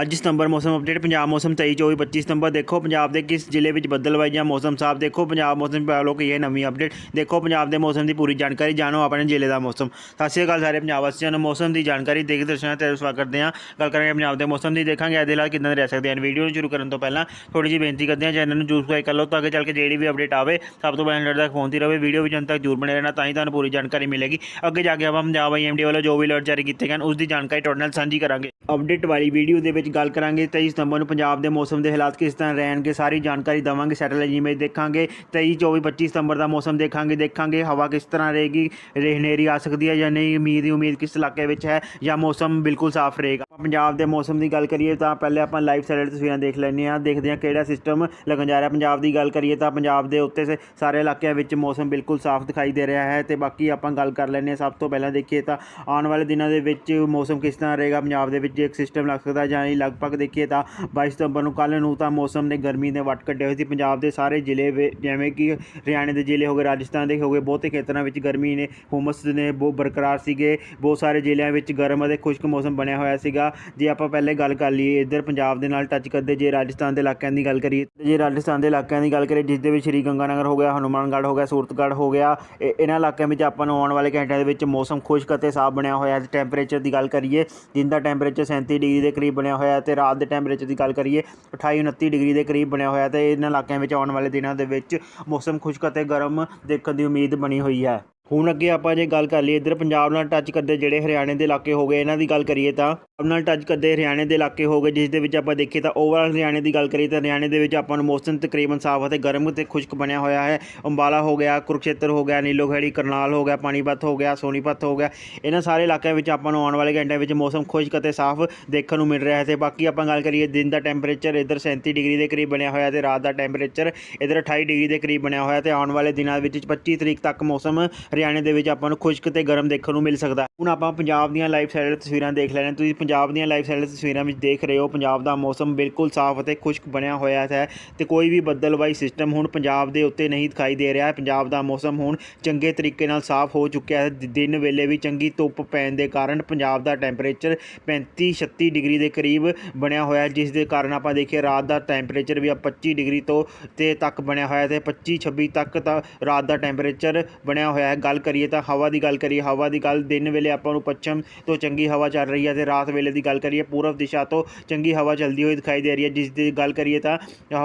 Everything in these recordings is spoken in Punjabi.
ਅੱਜ ਸਤੰਬਰ ਮੌਸਮ ਅਪਡੇਟ ਪੰਜਾਬ ਮੌਸਮ 23 24 25 ਸਤੰਬਰ ਦੇਖੋ, ਪੰਜਾਬ ਦੇ ਕਿਸ ਜ਼ਿਲ੍ਹੇ ਵਿੱਚ ਬੱਦਲਵਾਈ ਜਾਂ ਮੌਸਮ ਸਾਫ਼ ਦੇਖੋ, ਪੰਜਾਬ ਮੌਸਮ ਵਿਭਾਗ ਵੱਲੋਂ ਕੀ ਹੈ ਨਵੀਂ ਅਪਡੇਟ ਦੇਖੋ ਪੰਜਾਬ ਦੇ ਮੌਸਮ ਦੀ ਪੂਰੀ ਜਾਣਕਾਰੀ, ਜਾਣੋ ਆਪਣੇ ਜ਼ਿਲ੍ਹੇ ਦਾ ਮੌਸਮ। ਸਤਿ ਸ਼੍ਰੀ ਅਕਾਲ ਸਾਰੇ ਪੰਜਾਬ ਵਾਸੀਆਂ ਨੂੰ, ਮੌਸਮ ਦੀ ਜਾਣਕਾਰੀ ਦੇਖ ਕੇ ਦਰਸ਼ਨਾਂ ਤੇ ਸਵਾਗਤ ਕਰਦੇ ਹਾਂ। ਗੱਲ ਕਰਾਂਗੇ ਪੰਜਾਬ ਦੇ ਮੌਸਮ ਦੀ, ਦੇਖਾਂਗੇ ਇਹਦੇ ਨਾਲ ਹਾਲਾਤ ਕਿੱਦਾਂ ਦੇ ਰਹਿ ਸਕਦੇ ਹਨ। ਵੀਡੀਓ ਨੂੰ ਸ਼ੁਰੂ ਕਰਨ ਤੋਂ ਪਹਿਲਾਂ ਥੋੜੀ ਜਿਹੀ ਬੇਨਤੀ ਕਰਦੇ ਹਾਂ, ਚੈਨਲ ਨੂੰ ਜਰੂਰ ਸਬਸਕ੍ਰਾਈਬ ਕਰ ਲਓ ਤਾਂ ਅੱਗੇ ਚੱਲ ਕੇ ਜਿਹੜੀ ਵੀ ਅਪਡੇਟ ਆਵੇ, ਸਭ ਤੋਂ ਪਹਿਲਾਂ ਤੱਕ ਪਹੁੰਚਦੀ ਰਹੇ। ਵੀਡੀਓ ਵਿੱਚ ਅੰਤ ਤੱਕ ਜਰੂਰ ਬਣੇ ਰਹਿਣਾ, ਤਾਂ ਹੀ ਤੁਹਾਨੂੰ ਪੂਰੀ ਜਾਣਕਾਰੀ ਮਿਲੇਗੀ। ਅੱਗੇ ਜਾ ਕੇ ਆਪਾਂ ਪੰਜਾਬ ਆਈਐਮਡੀ ਵੱਲੋਂ ਜੋ ਵੀ ਅਲਰਟ ਜਾਰੀ ਕੀਤੇ ਗਏ ਹਨ ਉਸ ਦੀ ਜਾਣਕਾਰੀ ਤੁਹਾਡੇ ਨਾਲ ਸਾਂਝੀ ਕਰਾਂਗੇ। ਅਪਡੇਟ ਵਾਲੀ ਵੀਡੀਓ ਦੇ ਵਿੱਚ ਗੱਲ ਕਰਾਂਗੇ। 23 ਸਤੰਬਰ ਨੂੰ ਪੰਜਾਬ ਦੇ ਮੌਸਮ ਦੇ ਹਾਲਾਤ ਕਿਸ ਤਰ੍ਹਾਂ ਰਹਿਣਗੇ, ਸਾਰੀ ਜਾਣਕਾਰੀ ਦਵਾਂਗੇ, ਸੈਟੇਲਾਈਟ ਇਮੇਜ ਦੇਖਾਂਗੇ। 23 24 25 ਸਤੰਬਰ ਦਾ ਮੌਸਮ ਦੇਖਾਂਗੇ ਦੇਖਾਂਗੇ ਹਵਾ ਕਿਸ ਤਰ੍ਹਾਂ ਰਹੇਗੀ ਹਨੇਰੀ ਆ ਸਕਦੀ ਹੈ ਜਾਂ ਨਹੀਂ, ਉਮੀਦ ਹੀ ਉਮੀਦ ਕਿਸ ਇਲਾਕੇ ਵਿੱਚ ਹੈ ਜਾਂ ਮੌਸਮ ਬਿਲਕੁਲ ਸਾਫ਼ ਰਹੇਗਾ। ਪੰਜਾਬ ਦੇ ਮੌਸਮ ਦੀ ਗੱਲ ਕਰੀਏ ਤਾਂ ਪਹਿਲੇ ਆਪਾਂ ਲਾਈਵ ਸੈਟੇਲਾਈਟ ਤਸਵੀਰਾਂ ਦੇਖ ਲੈਂਦੇ ਹਾਂ, ਦੇਖਦੇ ਹਾਂ ਕਿਹੜਾ ਸਿਸਟਮ ਲੱਗਣ ਜਾ ਰਿਹਾ। ਪੰਜਾਬ ਦੀ ਗੱਲ ਕਰੀਏ ਤਾਂ ਪੰਜਾਬ ਦੇ ਉੱਤੇ ਸੇ, ਸਾਰੇ ਇਲਾਕਿਆਂ ਵਿੱਚ ਮੌਸਮ ਬਿਲਕੁਲ ਸਾਫ਼ ਦਿਖਾਈ ਦੇ ਰਿਹਾ ਹੈ ਤੇ ਬਾਕੀ ਆਪਾਂ ਗੱਲ ਕਰ ਲੈਂਦੇ ਹਾਂ। ਸਭ ਤੋਂ ਪਹਿਲਾਂ ਦੇਖੀਏ ਤਾਂ ਆਉਣ ਵਾਲੇ ਦਿਨਾਂ ਦੇ ਵਿੱਚ ਮੌਸਮ ਕਿਸ ਤਰ੍ਹਾਂ ਰਹੇਗਾ? ਪੰਜਾਬ ਦੇ ਵਿੱਚ ਇੱਕ ਸਿਸਟਮ ਲੱਗ ਸਕਦਾ ਜਾਂ ਲਗਭਗ ਦੇਖੀਏ ਤਾਂ 22 ਸਤੰਬਰ ਨੂੰ ਕੱਲ੍ਹ ਨੂੰ ਤਾਂ ਮੌਸਮ ਨੇ ਗਰਮੀ ਦੇ ਵੱਟ ਕੱਢੇ ਹੋਏ ਸੀ। ਪੰਜਾਬ ਦੇ ਸਾਰੇ ਜ਼ਿਲ੍ਹੇ ਵੇ- ਜਿਵੇਂ ਕਿ ਹਰਿਆਣੇ ਦੇ ਜ਼ਿਲ੍ਹੇ ਹੋ ਗਏ, ਰਾਜਸਥਾਨ ਦੇ ਹੋ ਗਏ, ਬਹੁਤੇ ਖੇਤਰਾਂ ਵਿੱਚ ਗਰਮੀ ਨੇ, ਹੁਮਸ ਨੇ, ਬਹੁਤ ਬਰਕਰਾਰ ਸੀਗੇ। ਬਹੁਤ ਸਾਰੇ ਜ਼ਿਲ੍ਹਿਆਂ ਵਿੱਚ ਗਰਮ ਅਤੇ ਖੁਸ਼ਕ ਮੌਸਮ ਬਣਿਆ ਹੋਇਆ ਸੀਗਾ। ਜੇ ਆਪਾਂ ਪਹਿਲੇ ਗੱਲ ਕਰ ਲਈਏ, ਇੱਧਰ ਪੰਜਾਬ ਦੇ ਨਾਲ ਟੱਚ ਕਰਦੇ, ਜੇ ਰਾਜਸਥਾਨ ਦੇ ਇਲਾਕਿਆਂ ਦੀ ਗੱਲ ਕਰੀਏ ਜੇ ਰਾਜਸਥਾਨ ਦੇ ਇਲਾਕਿਆਂ ਦੀ ਗੱਲ ਕਰੀਏ, ਜਿਸ ਦੇ ਵਿੱਚ ਸ਼੍ਰੀ ਗੰਗਾਨਗਰ ਹੋ ਗਿਆ, ਹਨੂਮਾਨਗੜ੍ਹ ਹੋ ਗਿਆ, ਸੂਰਤਗੜ੍ਹ ਹੋ ਗਿਆ, ਇਹ- ਇਹਨਾਂ ਇਲਾਕਿਆਂ ਵਿੱਚ ਆਪਾਂ ਨੂੰ ਆਉਣ ਵਾਲੇ ਘੰਟਿਆਂ ਦੇ ਵਿੱਚ ਮੌਸਮ ਖੁਸ਼ਕ ਅਤੇ ਸਾਫ਼ ਬਣਿਆ ਹੋਇਆ ਹੈ। ਟੈਂਪਰੇਚਰ ਦੀ ਗੱਲ ਕਰੀਏ, ਦਿਨ ਦਾ ਟੈਂਪਰੇਚਰ 37 ਡਿਗਰੀ ਦੇ ਕਰੀਬ ਬਣਿਆ ਹੋਇਆ ਹੈ ਤੇ ਰਾਤ ਦੇ ਟੈਂਪਰੇਚਰ ਦੀ ਗੱਲ ਕਰੀਏ 28 29 ਡਿਗਰੀ ਦੇ ਕਰੀਬ ਬਣਿਆ ਹੋਇਆ ਤੇ ਇਹਨਾਂ ਇਲਾਕਿਆਂ ਵਿੱਚ ਆਉਣ ਵਾਲੇ ਦਿਨਾਂ ਦੇ ਵਿੱਚ ਮੌਸਮ ਖੁਸ਼ਕ ਅਤੇ ਗਰਮ ਦੇਖਣ ਦੀ ਉਮੀਦ ਬਣੀ ਹੋਈ ਹੈ। ਹੁਣ ਅੱਗੇ ਆਪਾਂ ਜੇ ਗੱਲ ਕਰ ਲਈਏ, ਇੱਧਰ ਪੰਜਾਬ ਨਾਲ ਟੱਚ ਕਰਦੇ ਜਿਹੜੇ ਹਰਿਆਣੇ ਦੇ ਇਲਾਕੇ ਹੋ ਗਏ, ਇਹਨਾਂ ਦੀ ਗੱਲ ਕਰੀਏ ਤਾਂ ਨਾਲ ਟੱਚ ਕਰਦੇ ਹਰਿਆਣੇ ਦੇ ਇਲਾਕੇ ਹੋ ਗਏ, ਜਿਸ ਦੇ ਵਿੱਚ ਆਪਾਂ ਦੇਖੀਏ ਤਾਂ ਓਵਰਆਲ ਹਰਿਆਣੇ ਦੀ ਗੱਲ ਕਰੀਏ ਤਾਂ ਹਰਿਆਣੇ ਦੇ ਵਿੱਚ ਆਪਾਂ ਨੂੰ ਮੌਸਮ ਤਕਰੀਬਨ ਸਾਫ਼ ਅਤੇ ਗਰਮ ਤੇ ਖੁਸ਼ਕ ਬਣਿਆ ਹੋਇਆ ਹੈ। ਅੰਬਾਲਾ ਹੋ ਗਿਆ, ਕੁਰੂਕਸ਼ੇਤਰ ਹੋ ਗਿਆ, ਨੀਲੋਖੇੜੀ, ਕਰਨਾਲ ਹੋ ਗਿਆ, ਪਾਣੀਪਤ ਹੋ ਗਿਆ, ਸੋਨੀਪਤ ਹੋ ਗਿਆ। ਇਹਨਾਂ ਸਾਰੇ ਇਲਾਕਿਆਂ ਵਿੱਚ ਆਪਾਂ ਨੂੰ ਆਉਣ ਵਾਲੇ ਘੰਟਿਆਂ ਵਿੱਚ ਮੌਸਮ ਖੁਸ਼ਕ ਅਤੇ ਸਾਫ਼ ਦੇਖਣ ਨੂੰ ਮਿਲ ਰਿਹਾ ਹੈ ਤੇ ਬਾਕੀ ਆਪਾਂ ਗੱਲ ਕਰੀਏ ਦਿਨ ਦਾ ਟੈਂਪਰੇਚਰ ਇੱਧਰ 37 ਡਿਗਰੀ ਦੇ ਕਰੀਬ ਬਣਿਆ ਹੋਇਆ ਤੇ ਰਾਤ ਦਾ ਟੈਂਪਰੇਚਰ ਇੱਧਰ 28 ਡਿਗਰੀ ਦੇ ਕਰੀਬ ਬਣਿਆ ਹੋਇਆ ਤੇ ਆਉਣ ਵਾਲੇ ਦਿਨਾਂ ਵਿੱਚ 25 ਤਰੀਕ ਤੱਕ ਮੌਸਮ ਹਰਿਆਣੇ ਦੇ ਵਿੱਚ ਆਪਾਂ ਨੂੰ ਖੁਸ਼ਕ ਤੇ ਗਰਮ ਦੇਖਣ ਨੂੰ ਮਿਲ ਸਕਦਾ ਹੁਣ ਆਪਾਂ ਪੰਜਾਬ ਦੀਆਂ ਲਾਈਵ ਸੈਟੇਲਾਈਟ ਤਸਵੀਰਾਂ ਦੇਖ ਲੈਣੇ ਤੁਸੀਂ ਪੰਜਾਬ ਦੀਆਂ ਲਾਈਫ ਸਟਾਈਲ ਤਸਵੀਰਾਂ ਵਿੱਚ ਦੇਖ ਰਹੇ ਹੋ, ਪੰਜਾਬ ਦਾ ਮੌਸਮ ਬਿਲਕੁਲ ਸਾਫ਼ ਅਤੇ ਖੁਸ਼ਕ ਬਣਿਆ ਹੋਇਆ ਹੈ ਤੇ ਕੋਈ ਵੀ ਬੱਦਲਵਾਈ ਸਿਸਟਮ ਹੁਣ ਪੰਜਾਬ ਦੇ ਉੱਤੇ ਨਹੀਂ ਦਿਖਾਈ ਦੇ ਰਿਹਾ ਹੈ। ਪੰਜਾਬ ਦਾ ਮੌਸਮ ਹੁਣ ਚੰਗੇ ਤਰੀਕੇ ਨਾਲ ਸਾਫ਼ ਹੋ ਚੁੱਕਿਆ ਹੈ। ਦਿਨ ਵੇਲੇ ਵੀ ਚੰਗੀ ਧੁੱਪ ਪੈਣ ਦੇ ਕਾਰਨ ਪੰਜਾਬ ਦਾ ਟੈਂਪਰੇਚਰ 35 36 ਡਿਗਰੀ ਦੇ ਕਰੀਬ ਬਣਿਆ ਹੋਇਆ ਜਿਸ ਦੇ ਕਾਰਨ ਆਪਾਂ ਦੇਖੀਏ ਰਾਤ ਦਾ ਟੈਂਪਰੇਚਰ ਵੀ ਆ 25 ਡਿਗਰੀ ਤੋਂ ਤੇ ਤੱਕ ਬਣਿਆ ਹੋਇਆ ਤੇ 25 26 ਤੱਕ ਤਾਂ ਰਾਤ ਦਾ ਟੈਂਪਰੇਚਰ ਬਣਿਆ ਹੋਇਆ ਹੈ। ਗੱਲ ਕਰੀਏ ਤਾਂ ਹਵਾ ਦੀ ਗੱਲ ਕਰੀਏ, ਹਵਾ ਦੀ ਗੱਲ ਦਿਨ ਵੇਲੇ ਆਪਾਂ ਨੂੰ ਪੱਛਮ ਤੋਂ ਚੰਗੀ ਹਵਾ ਚੱਲ ਰਹੀ ਹੈ ਤੇ ਰਾਤ ਵੇਲੇ ਦੀ ਗੱਲ ਕਰੀਏ, ਪੂਰਬ ਦਿਸ਼ਾ ਤੋਂ ਚੰਗੀ ਹਵਾ ਚੱਲਦੀ ਹੋਈ ਦਿਖਾਈ ਦੇ ਰਹੀ ਹੈ। ਜਿਸ ਦੀ ਗੱਲ ਕਰੀਏ ਤਾਂ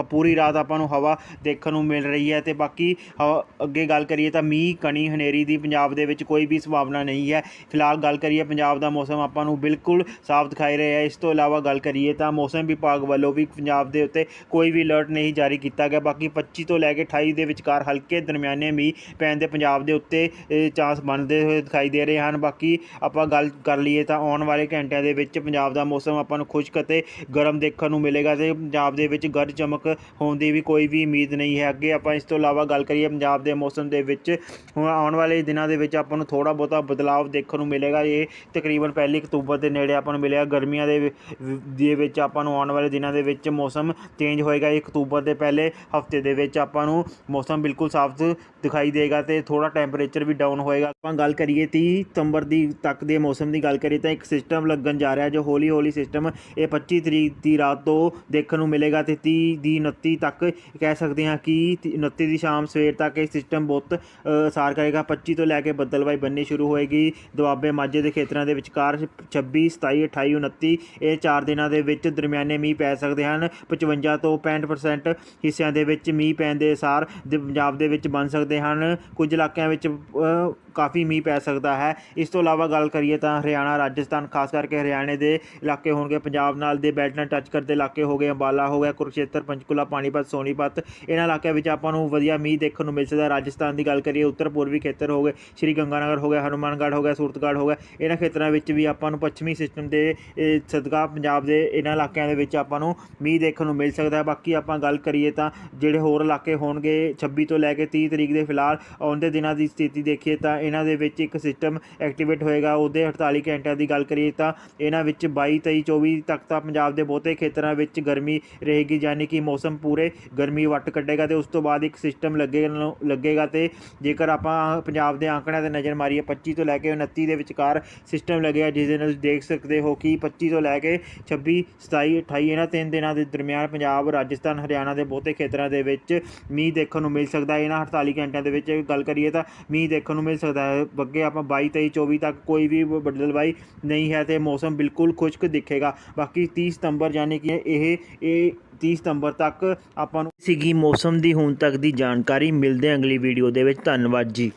ਪੂਰੀ ਰਾਤ ਆਪਾਂ ਨੂੰ ਹਵਾ ਦੇਖਣ ਨੂੰ ਮਿਲ ਰਹੀ ਹੈ ਤੇ ਬਾਕੀ ਹਵਾ- ਅੱਗੇ ਗੱਲ ਕਰੀਏ ਤਾਂ ਮੀਂਹ, ਕਣੀ, ਹਨੇਰੀ ਦੀ ਪੰਜਾਬ ਦੇ ਵਿੱਚ ਕੋਈ ਵੀ ਸੰਭਾਵਨਾ ਨਹੀਂ ਹੈ। ਫਿਲਹਾਲ ਗੱਲ ਕਰੀਏ ਪੰਜਾਬ ਦਾ ਮੌਸਮ ਆਪਾਂ ਨੂੰ ਬਿਲਕੁਲ ਸਾਫ਼ ਦਿਖਾਈ ਰਿਹਾ ਹੈ। ਇਸ ਤੋਂ ਇਲਾਵਾ ਗੱਲ ਕਰੀਏ ਤਾਂ ਮੌਸਮ ਵਿਭਾਗ ਵੱਲੋਂ ਵੀ ਪੰਜਾਬ ਦੇ ਉੱਤੇ ਕੋਈ ਵੀ ਅਲਰਟ ਨਹੀਂ ਜਾਰੀ ਕੀਤਾ ਗਿਆ। ਬਾਕੀ 25 ਤੋਂ ਲੈ ਕੇ 28 ਦੇ ਵਿਚਕਾਰ ਹਲਕੇ ਦਰਮਿਆਨੇ ਮੀਂਹ ਪੈਣ ਦੇ ਪੰਜਾਬ ਦੇ ਉੱਤੇ ਚਾਂਸ ਬਣਦੇ ਹੋਏ ਦਿਖਾਈ ਦੇ ਰਹੇ ਹਨ। ਬਾਕੀ ਆਪਾਂ ਗੱਲ ਕਰ ਲਈਏ ਤਾਂ ਆਉਣ ਵਾਲੇ ਘੰਟਿਆਂ ਦੇ ਵਿੱਚ ਪੰਜਾਬ ਦਾ ਮੌਸਮ ਆਪਾਂ ਨੂੰ ਖੁਸ਼ਕ ਅਤੇ ਗਰਮ ਦੇਖਣ ਨੂੰ ਮਿਲੇਗਾ ਤੇ ਪੰਜਾਬ ਦੇ ਵਿੱਚ ਗਰਜ ਚਮਕ ਹੋਣ ਦੀ ਵੀ ਕੋਈ ਵੀ ਉਮੀਦ ਨਹੀਂ ਹੈ। ਅੱਗੇ ਆਪਾਂ ਇਸ ਤੋਂ ਇਲਾਵਾ ਗੱਲ ਕਰੀਏ ਪੰਜਾਬ ਦੇ ਮੌਸਮ ਦੇ ਵਿੱਚ, ਹੁਣ ਆਉਣ ਵਾਲੇ ਦਿਨਾਂ ਦੇ ਵਿੱਚ ਆਪਾਂ ਨੂੰ ਥੋੜਾ ਬਹੁਤਾ ਬਦਲਾਵ ਦੇਖਣ ਨੂੰ ਮਿਲੇਗਾ। ਇਹ ਤਕਰੀਬਨ ਪਹਿਲੀ ਅਕਤੂਬਰ ਦੇ ਨੇੜੇ ਆਪਾਂ ਨੂੰ ਮਿਲਿਆ। ਗਰਮੀਆਂ ਦੇ ਦੇ ਵਿੱਚ ਆਪਾਂ ਨੂੰ ਆਉਣ ਵਾਲੇ ਦਿਨਾਂ ਦੇ ਵਿੱਚ ਮੌਸਮ ਚੇਂਜ ਹੋਏਗਾ। 1 ਅਕਤੂਬਰ ਦੇ ਪਹਿਲੇ ਹਫ਼ਤੇ ਦੇ ਵਿੱਚ ਆਪਾਂ ਨੂੰ ਮੌਸਮ ਬਿਲਕੁਲ ਸਾਫ਼ ਦਿਖਾਈ ਦੇਗਾ ਤੇ ਥੋੜਾ ਟੈਂਪਰੇਚਰ ਵੀ ਡਾਊਨ ਹੋਏਗਾ। ਆਪਾਂ ਗੱਲ ਕਰੀਏ 30 ਸਤੰਬਰ ਦੀ ਤੱਕ ਦੇ ਮੌਸਮ ਦੀ ਗੱਲ ਕਰੀਏ ਤਾਂ ਇੱਕ ਸਿਸਟਮ ਲੱਗਣ ਜਾ ਰਿਹਾ ਜੋ ਹੌਲੀ ਹੌਲੀ ਸਿਸਟਮ ਇਹ 25 ਤਰੀਕ ਦੀ ਰਾਤ ਤੋਂ ਦੇਖਣ ਨੂੰ ਮਿਲੇਗਾ ਤੇ 30 ਦੀ 29 ਤੱਕ ਕਹਿ ਸਕਦੇ ਹਾਂ ਕਿ 29 ਦੀ ਸ਼ਾਮ ਸਵੇਰ ਤੱਕ ਇਹ ਸਿਸਟਮ ਬਹੁਤ ਅ, ਕਰੇਗਾ। 25 ਤੋਂ ਲੈ ਕੇ ਬੱਦਲਵਾਈ ਬੰਨੀ ਸ਼ੁਰੂ ਹੋਏਗੀ। ਦੁਆਬੇ ਮਾਝੇ ਦੇ ਖੇਤਰਾਂ ਦੇ ਵਿਚਕਾਰ 26 27 28 29 ਇਹ ਚਾਰ ਦਿਨਾਂ ਦੇ ਵਿੱਚ ਦਰਮਿਆਨੇ ਮੀਂਹ ਪੈ ਸਕਦੇ ਹਨ। 55 ਤੋਂ 65% ਹਿੱਸਿਆਂ ਦੇ ਵਿੱਚ ਮੀਂਹ ਪੈਣ ਦੇ ਅਸਾਰ ਪੰਜਾਬ ਦੇ ਵਿੱਚ ਬਣ ਸਕਦੇ ਹਨ। ਕੁਝ ਇਲਾਕਿਆਂ ਵਿੱਚ ਕਾਫੀ ਮੀਂਹ ਪੈ ਸਕਦਾ ਹੈ। ਇਸ ਤੋਂ ਇਲਾਵਾ ਗੱਲ ਕਰੀਏ ਤਾਂ ਹਰਿਆਣਾ ਰਾਜਸਥਾਨ ਖਾਸ ਕਰਕੇ ਹਰਿਆਣੇ ਦੇ ਇਲਾਕੇ ਹੋਣਗੇ। ਪੰਜਾਬ ਨਾਲ ਦੇ ਬੈਲਟ ਨਾਲ ਟੱਚ ਕਰਦੇ ਇਲਾਕੇ ਹੋ ਗਏ, ਅੰਬਾਲਾ ਹੋ ਗਿਆ, ਕੁਰਕਸ਼ੇਤਰ, ਪੰਚਕੂਲਾ, ਪਾਣੀਪਤ, ਸੋਨੀਪਤ। ਇਹਨਾਂ ਇਲਾਕਿਆਂ ਵਿੱਚ ਆਪਾਂ ਨੂੰ ਵਧੀਆ ਮੀਂਹ ਦੇਖਣ ਨੂੰ ਮਿਲ ਸਕਦਾ ਰਾਜਸਥਾਨ ਦੀ ਗੱਲ ਕਰੀਏ, ਉੱਤਰ ਪੂਰਬੀ ਖੇਤਰ ਹੋ ਗਏ, ਸ਼੍ਰੀ ਗੰਗਾਨਗਰ ਹੋ ਗਿਆ, ਹਨੂਮਾਨਗੜ੍ਹ ਹੋ ਗਿਆ, ਸੂਰਤਗੜ੍ਹ ਹੋ ਗਿਆ। ਇਹਨਾਂ ਖੇਤਰਾਂ ਵਿੱਚ ਵੀ ਆਪਾਂ ਨੂੰ ਪੱਛਮੀ ਸਿਸਟਮ ਦੇ ਸਦਕਾ ਪੰਜਾਬ ਦੇ ਇਹਨਾਂ ਇਲਾਕਿਆਂ ਦੇ ਵਿੱਚ ਆਪਾਂ ਨੂੰ ਮੀਂਹ ਦੇਖਣ ਨੂੰ ਮਿਲ ਸਕਦਾ ਹੈ। ਬਾਕੀ ਆਪਾਂ ਗੱਲ ਕਰੀਏ ਤਾਂ ਜਿਹੜੇ ਹੋਰ ਇਲਾਕੇ ਹੋਣਗੇ 26 ਤੋਂ ਲੈ ਕੇ 30 ਤਰੀਕ ਦੇ ਫਿਲਹਾਲ ਆਉਂਦੇ ਦਿਨਾਂ ਦੀ ਸਥਿਤੀ ਦੇਖੀਏ ਤਾਂ ਇਹਨਾਂ ਦੇ ਵਿੱਚ ਇੱਕ ਸਿਸਟਮ ਐਕਟੀਵੇਟ ਹੋਏਗਾ। ਉਹਦੇ 48 ਘੰਟਿਆਂ ਦੀ ਗੱਲ ਕਰੀਏ ਤਾਂ ਇਹਨਾਂ ਵਿੱਚ 22 23 24 ਤੱਕ ਤਾਂ ਪੰਜਾਬ ਦੇ ਬਹੁਤੇ ਖੇਤਰਾਂ ਵਿੱਚ ਗਰਮੀ ਰਹੇਗੀ, ਯਾਨੀ ਕਿ ਮੌਸਮ ਪੂਰੇ ਗਰਮੀ ਵੱਟ ਕੱਢੇਗਾ ਤੇ ਉਸ ਤੋਂ ਬਾਅਦ ਇੱਕ ਸਿਸਟਮ ਲੱਗੇਗਾ ਲੱਗੇਗਾ ਤੇ ਜੇਕਰ ਆਪਾਂ ਪੰਜਾਬ ਦੇ ਆંકੜਿਆਂ ਤੇ ਨਜ਼ਰ ਮਾਰੀਏ 25 ਤੋਂ ਲੈ ਕੇ 29 ਦੇ ਵਿਚਕਾਰ ਸਿਸਟਮ ਲੱਗੇਗਾ ਜਿਸ ਦੇ ਨਾਲ ਤੁਸੀਂ ਦੇਖ ਸਕਦੇ ਹੋ ਕਿ 25 ਤੋਂ ਲੈ ਕੇ 26 27 28 ਇਹਨਾਂ ਤਿੰਨ ਦਿਨਾਂ ਦੇ ਦਰਮਿਆਨ ਪੰਜਾਬ, ਰਾਜਸਥਾਨ, ਹਰਿਆਣਾ ਦੇ ਬਹੁਤੇ ਖੇਤਰਾਂ ਦੇ ਵਿੱਚ ਮੀਂਹ ਦੇਖਣ ਨੂੰ ਮਿਲ ਸਕਦਾ ਹੈ। ਇਹਨਾਂ 48 ਘੰਟਿਆਂ ਦੇ ਵਿੱਚ ਗੱਲ ਕਰੀਏ ਤਾਂ ਮੀਂਹ ਦੇਖਣ ਨੂੰ ਮਿਲ ਸਕਦਾ ਹੈ। ਅੱਗੇ ਆਪਾਂ 22 23 24 ਤੱਕ ਕੋਈ ਵੀ ਬਦਲਵਾਈ ਨਹੀਂ ਹੈ ਤੇ ਮੌਸਮ ਬਿਲਕੁਲ ਖੁਸ਼ਕ ਦਿਖੇਗਾ। ਬਾਕੀ 30 ਸਤੰਬਰ ਯਾਨੀ ਕਿ ਇਹ ਇਹ 30 ਸਤੰਬਰ ਤੱਕ ਆਪਾਂ ਨੂੰ ਸੀਗੀ ਮੌਸਮ ਦੀ ਹੁਣ ਤੱਕ ਦੀ ਜਾਣਕਾਰੀ। ਮਿਲਦੇ ਹਾਂ ਅਗਲੀ ਵੀਡੀਓ ਦੇ ਵਿੱਚ। ਧੰਨਵਾਦ ਜੀ।